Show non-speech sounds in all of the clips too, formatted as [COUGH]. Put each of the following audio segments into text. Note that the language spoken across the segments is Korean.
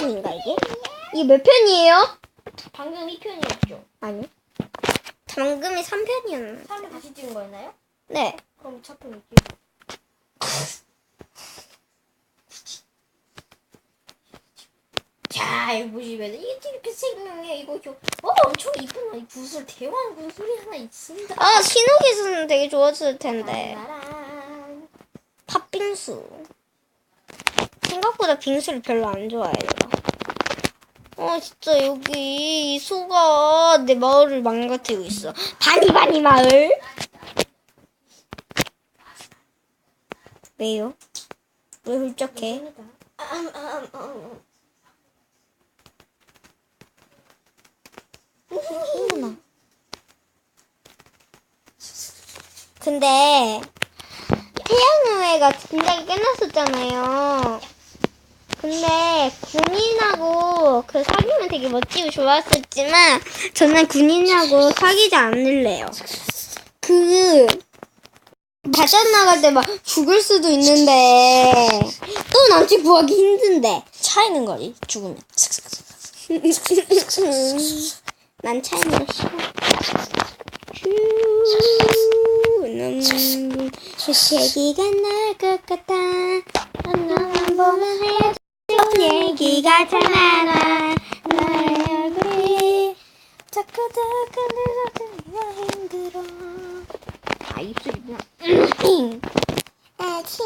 편인가 이게? 이게 몇 편이에요? 방금 2편이었죠. 아니. 방금이 3편이었나? 3편 다시 찍은 거였나요? 네. 그럼 4편 있지. 자, 여기 보시면 이게 이렇게 생명해 이거 저, 어 엄청 이쁜 이 구슬 대왕 구슬이 하나 있습니다. 아 신호기수는 되게 좋았을 텐데. 팥빙수. 생각보다 빙수를 별로 안 좋아해요. 어 진짜 여기 이 소가 내 마을을 망가뜨리고 있어. 바니바니 마을. 왜요? 왜 훌쩍해? 아, 음, 아. 근데 태양노예가 진작에 끝났었잖아요. 근데 군인하고 그 사귀면 되게 멋지고 좋았었지만 저는 군인하고 사귀지 않을래요. 그 바다 나갈 때 막 죽을 수도 있는데 또 남친 구하기 힘든데 차이는 거지 죽으면. [LAUGHS] 난 차이는 싫어. 휴, 수세기가 날 것 같아. 너만 보면 해준 잘 많아. 나의 얼굴이 자꾸 자꾸 늘어지기가 힘들어. 아, 입술이구나. [CLEARS THROAT] 아치.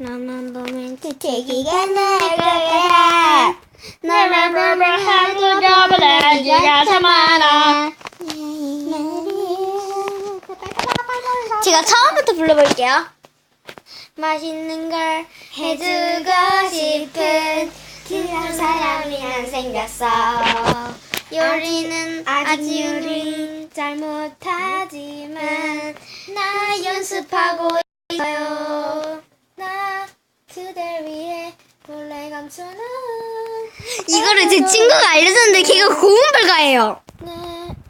너만 보면 재채기가 날것 같아. 너만 보면 하도 저보다 얘기가 참 많아. 제가 처음부터 불러볼게요. 맛있는 걸 해주고 싶은 그런 사람이 난 생겼어. 요리는 아직 요리 잘 못하지만 나 연습하고 있어요. 나 그댈 위해 몰래 감추는 이거를 제 친구가 알려줬는데 걔가 고음불가예요. 내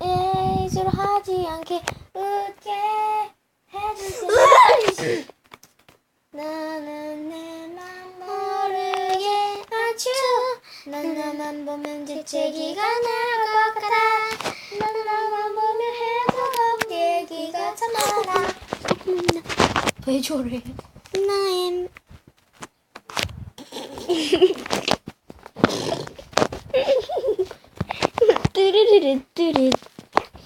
예의를 하지 않게 웃게 해주세요. 나는 내맘 모르게 아주 난 나만 보면 재채기가 날 것 같아. 난 나만 보면 해도 얘기가 참 많아. 왜 저래? 나의 뚜르르르 뚜르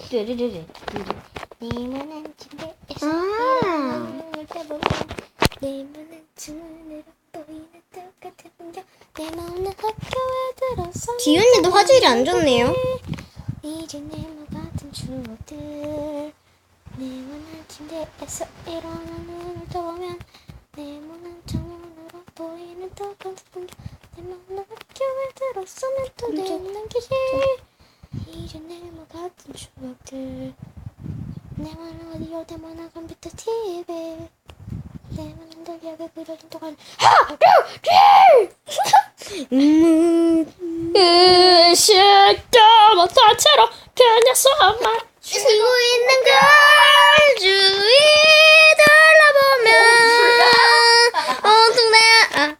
뚜르르르 뚜르. 네모난 침대에서 눈을 떠보면 네모난 주문으로 보이는 똑같은 풍경 네모난 학교에 지윤이도 화질이 안 좋네요. 이제 네모 같은 추억들 네모난 침대에서 일어나 눈을 떠보면 네모난 창문으로 보이는 똑같은 풍경 네모난 학교에 들어서면 또 네모난 기실 이제 네모 같은 추억들 네모난 오디오 네모난 컴퓨터 TV 네모난 달력에 그려진 동안 [LAUGHS] 음, 시도 못한 채로 그냥 손만 쉬고 있는 걸 주위 둘러보면 온통 내 아.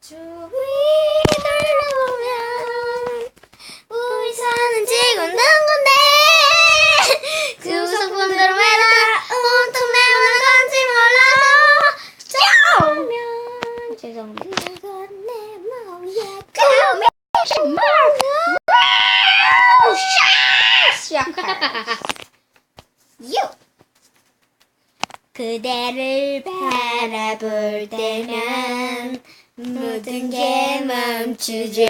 주위 둘러보면 우리 사는 지금 난 건데. 그 소품들은 왜다 온통 내오는 건지 몰라도 짜면 죄송합니다 그대를 바라볼 때면 모든 게 멈추죠.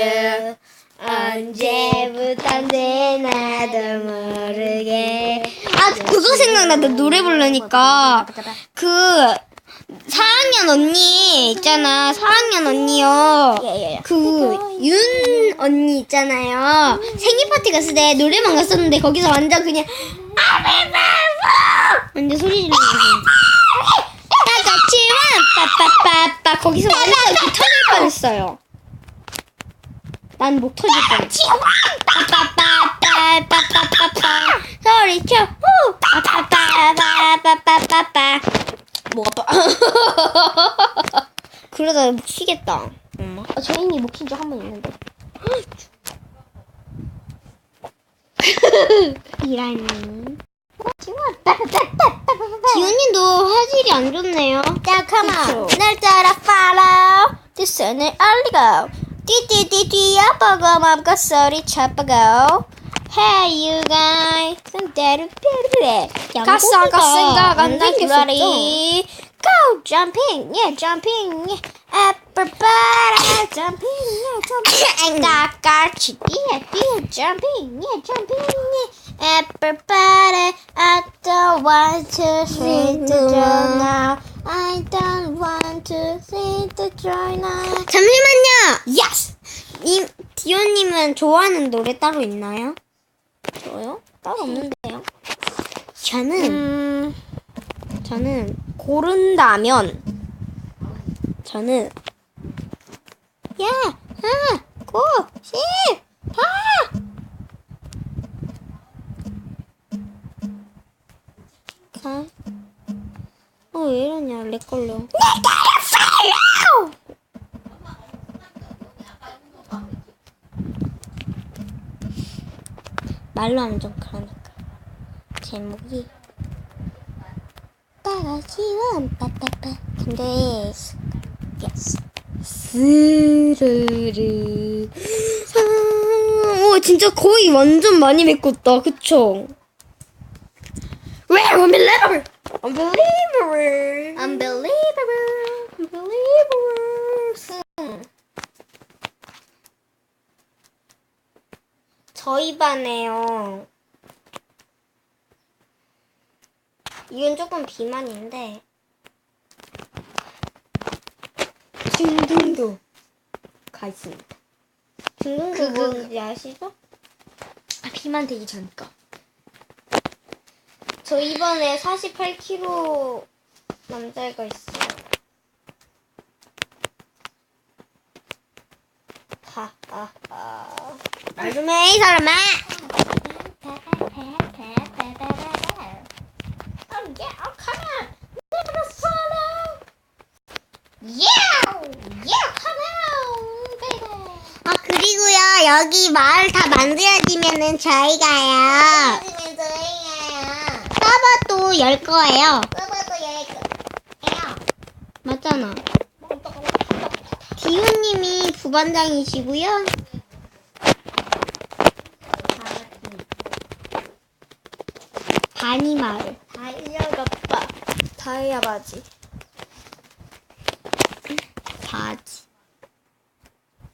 언제부턴지 나도 모르게. 아 그거 생각난다. 노래 부르니까. 그 4학년 언니 있잖아. 4학년 언니요. 예예예. 그 윤 언니 있잖아요. 생일 파티 갔을 때 노래방 갔었는데 거기서 완전 그냥 아베베베 완전 소리 지르고 나같이만 빠빠빠빠. 거기서 완전 그 터질 뻔했어요. 난 목 터질 뻔했어. 빠빠빠빠빠빠빠빠. 소리 쳐. 후. 빠빠빠빠빠빠빠빠 목 아파. [LAUGHS] 그러다 목 쉬겠다. 엄마. 어, 저 이미 먹힌 적 한 번 있는데. [LAUGHS] 이라니. 지훈님도 화질이 안 좋네요. 자, come 그쵸. on. 날 따라 follow. 뒷선을 올리고. 띠띠띠띠 아빠가 맘껏 소리 쳐보고. Hey you guys. 손대로 삐르르. 가슴 가슴가 간다 기다리. Go jumping, yeah jumping, yeah. Everybody jumping, yeah jumping. 까까치 뛰어 뛰어 jumping, yeah jumping, yeah. Everybody, I don't want to see the joy now. I don't want to see the joy now. 잠시만요. Yes. 님, 디오님은 좋아하는 노래 따로 있나요? 저요? 따로 없는데요. 저는, 음, 저는, 고른다면 저는, 야, 하, 고, 시, 하! 가. 어, 왜 이러냐, 렉 걸려. 말로 하면 좀 그러니까. 제목이 빠가지원 빠빠빠. 근데 yes. 스르르. 아, 오 진짜 거의 완전 많이 메꿨다. 그쵸? Well, unbelievable, unbelievable, Unbelievable. unbelievable. 저희 반에요. 이건 조금 비만인데. 중등도 가 있습니다. 중등도 그거- 뭔지 아시죠? 아, 비만 되기 전까. 저 이번에 48kg 남자애가 있어요. 하하하. 좀 해, 이 사람아! Yeah, come on, never follow. Yeah! Yeah, come on, baby. 아, 그리고요, 여기 마을 다 만들어지면은 저희가요, 요즘에 저희가요. 서버도 열 거예요. 서버도 예요. 맞잖아. 디오님이 부반장이시고요. 바니 마을. 다이아갑바. 다이아 바지. 바지.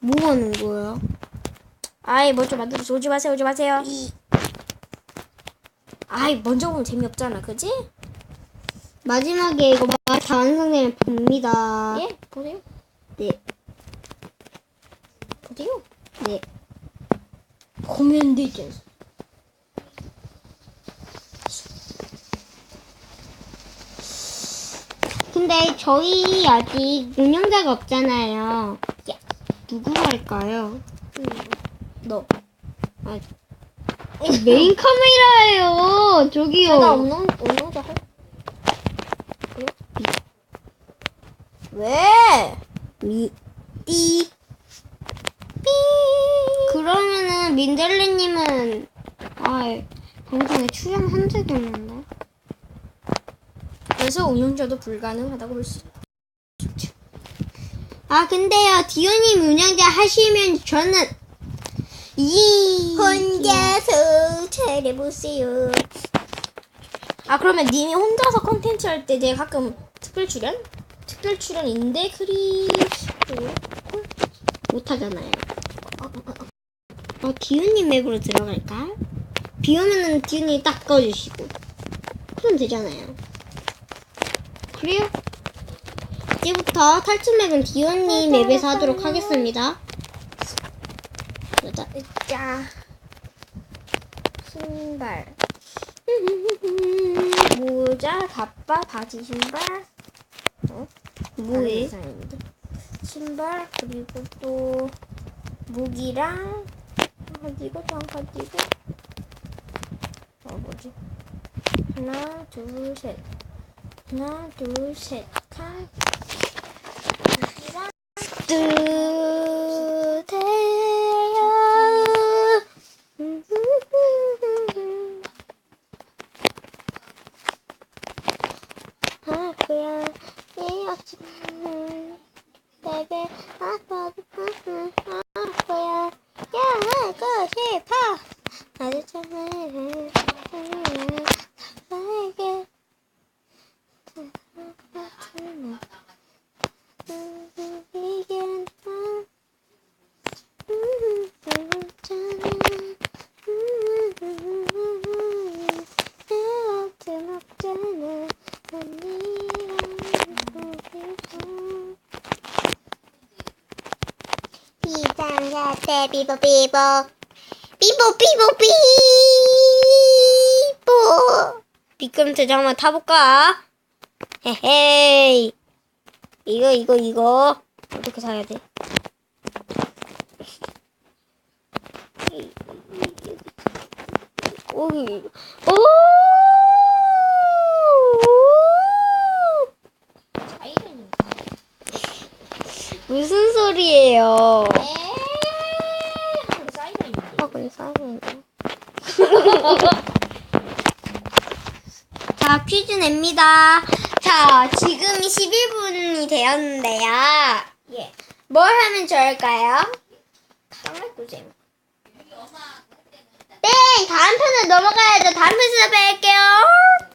뭐 하는 거예요? 아이 먼저 만들어서 오지 마세요 오지 마세요 이 아이 먼저 보면 재미없잖아 그지? 마지막에 이거 다 완성되면 봅니다. 예 보세요 네, 보세요 네. 되죠 근데 저희 아직 운영자가 없잖아요. 야, 누구 할까요? 너 아, 메인 카메라예요. 저기요. 제가 없는 없는자 할 왜? 미, 띠. 삐. 그러면은 민들레님은 아 방송에 출연한 적이 없는데. 그래서 운영자도 불가능하다고 볼 수 있죠 아 근데요 디오님 운영자 하시면 저는 이 혼자서 차려보세요 아 그러면 님이 혼자서 컨텐츠 할때 내가 가끔 특별 출연? 특별 출연인데 크리 못하잖아요. 어 디오님 맵으로 들어갈까? 비 오면은 디오님 딱 꺼주시고 그럼 되잖아요. 그래요? 이제부터 탈출 맵은 디오님 맵에서 하도록 하겠습니다. 여자. 자 신발 [LAUGHS] 모자 가빠 바지 신발 뭐해? 디자인인데. 신발 그리고 또 무기랑 가지고 장 가지고. 어 뭐지? 하나 둘셋. 하나 둘셋칼 뜨대요 아 그야 예없지 대 비보 비보 비보 비보 비보 미끄럼틀 한번 타볼까? 헤헤이. 이거, 이거, 이거. 어떻게 사야 돼? 오, 오! 무슨 소리예요? 아, 그래, 사이렌이네. 자, 퀴즈 냅니다. 자, 지금이 11분이 되었는데요. 예. 뭘 하면 좋을까요? 짱말꾸잼. 네, 다음 편으로 넘어가야죠. 다음 편에서 뵐게요.